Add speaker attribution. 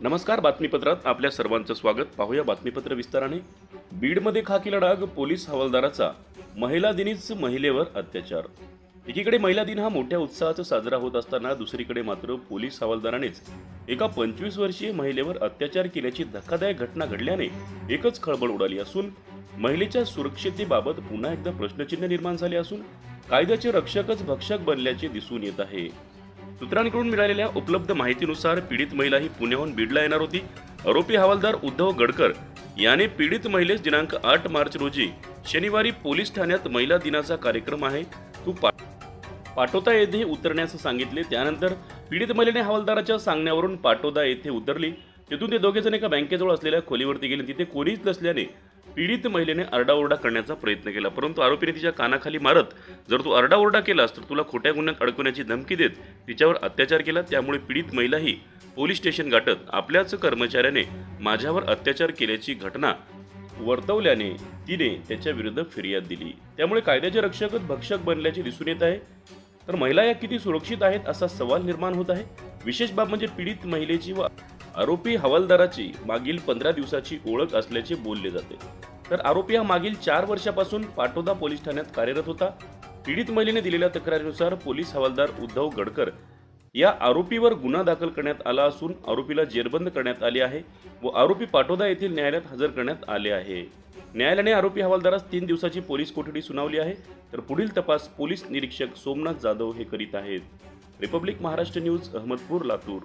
Speaker 1: नमस्कार बातमीपत्रात आपल्या सर्वांचं स्वागत. पाहूया बातमीपत्र विस्ताराने. बीडमध्ये खाकी लडाख पोलीस हवालदाराचा. महिला दिनीच महिलेवर अत्याचार. एकीकडे महिला दिन हा मोठ्या उत्साहात साजरा होत असताना दुसरीकडे मात्र पोलीस हवालदारानेच एका पंचवीस वर्षीय महिलेवर अत्याचार केल्याची धक्कादायक घटना घडल्याने एकच खळबळ उडाली असून महिलेच्या सुरक्षिततेबाबत पुन्हा एकदा प्रश्नचिन्ह निर्माण झाले असून कायद्याचे रक्षकच भक्षक बनल्याचे दिसून येत आहे. सूत्रांकडून मिळालेल्या उपलब्ध माहितीनुसार पीडित महिला ही पुण्याहून बीडला येणार होती. आरोपी हवालदार उद्धव गडकर याने पीडित महिलेस दिनांक आठ मार्च रोजी शनिवारी पोलीस ठाण्यात महिला दिनाचा कार्यक्रम आहे. तू पाटोदा येथे उतरण्यास सांगितले. त्यानंतर पीडित महिलेने हवालदाराच्या सांगण्यावरून पाटोदा येथे उतरली. तिथून ते दोघेजण एका बँकेजवळ असलेल्या खोलीवरती गेले. तिथे कोणीच नसल्याने पीडित महिलेने आरडाओरडा करण्याचा प्रयत्न केला परंतु आरोपीने तिच्या कानाखाली मारत जर तू आरडाओरडा केलास तर तुला खोट्या गुन्ह्यात अडकवण्याची धमकी देत तिच्यावर अत्याचार केला. त्यामुळे पीडित महिलाही पोलीस स्टेशन गाठत आपल्याच कर्मचाऱ्याने माझ्यावर अत्याचार केल्याची घटना वर्तवल्याने तिने त्याच्या विरुद्ध फिर्याद दिली. त्यामुळे कायद्याचे रक्षकच भक्षक बनल्याचे दिसून येत आहे. तर महिला या किती सुरक्षित आहेत असा सवाल निर्माण होत आहे. विशेष बाब म्हणजे पीडित महिलेची व आरोपी हवालदाराची मागील पंधरा दिवसाची ओळख असल्याचे बोलले जाते. तर आरोपी हा मागील चार वर्षापासून पाटोदा पोलीस ठाण्यात कार्यरत होता. पीडित महिलेने दिलेल्या तक्रारीनुसार पोलीस हवालदार उद्धव गडकर या आरोपीवर गुन्हा दाखल करण्यात आला असून आरोपीला जेरबंद करण्यात आले आहे व आरोपी पाटोदा येथील न्यायालयात हजर करण्यात आले आहे. न्यायालयाने आरोपी हवालदारास तीन दिवसाची पोलीस कोठडी सुनावली आहे. तर पुढील तपास पोलीस निरीक्षक सोमनाथ जाधव हे करीत आहेत. Republic Maharashtra news Ahmedpur Latur.